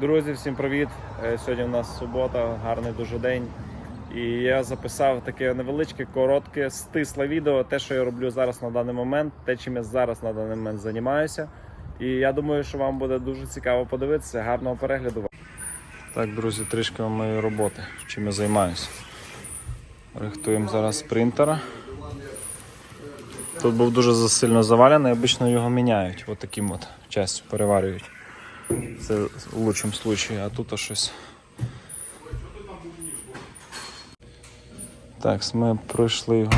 Друзі, всім привіт! Е, Сьогодні у нас субота, гарний дуже день. І я записав таке невеличке, коротке, стисле відео, те, що я роблю зараз на даний момент, те, чим я зараз на даний момент займаюся. І я думаю, що вам буде дуже цікаво подивитися. Гарного перегляду. Так, друзі, трішки моєї роботи, чим я займаюся. Рихтуємо зараз принтера. Тут був дуже засильно завалений, обично його міняють. От таким от частю переварюють. Це в лучшому случаї, а тут щось. Так, ми пройшли його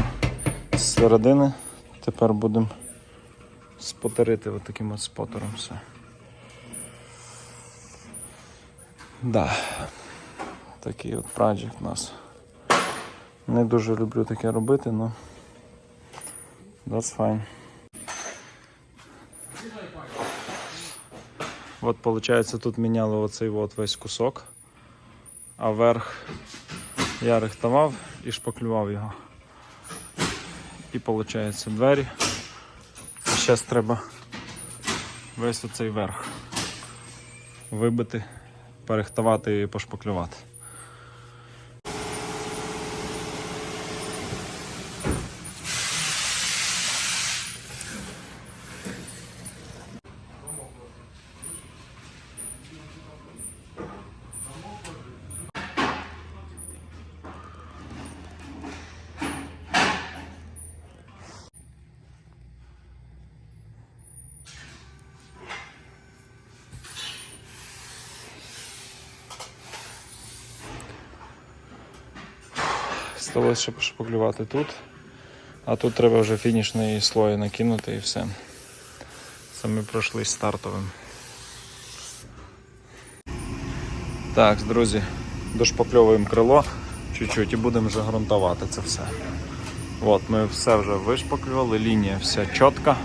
з середини. Тепер будемо спотерити от таким от спотером все. Да. Такий от проджект у нас. Не дуже люблю таке робити, але that's fine. От, виходить, тут міняли оцей от весь кусок, а верх я рихтував і шпаклював його. І виходить двері. І зараз треба весь оцей верх вибити, перехтувати і пошпаклювати. Сталося ще пошпаклювати тут. А тут треба вже фінішний слой накинути і все. Це ми пройшли стартовим. Так, друзі, дошпакльовуємо крило чуть-чуть і будемо вже ґрунтувати це все. От, ми все вже вишпаклювали, лінія вся чітка.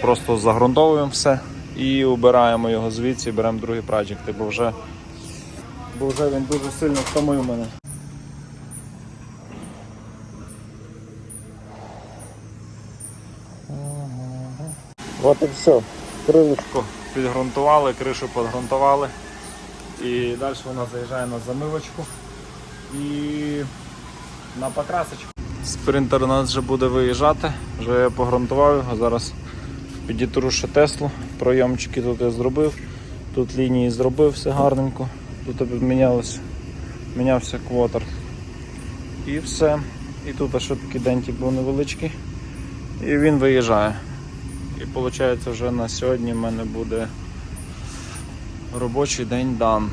Просто загрунтовуємо все і убираємо його звідси, і беремо другий проджекти, бо вже, бо вже він дуже сильно втомив мене. От і все. Крилечко підґрунтували, кришу підґрунтували. І далі вона заїжджає на замивочку і на покрасочку. Спринтер у нас вже буде виїжджати, вже я погрунтував його, зараз підітру ще Теслу, пройомчики тут я зробив, тут лінії зробив все гарненько, тут мінявся квотер. І все. І тут ще такий дентик був невеличкий. І він виїжджає. І виходить вже на сьогодні в мене буде робочий день дан.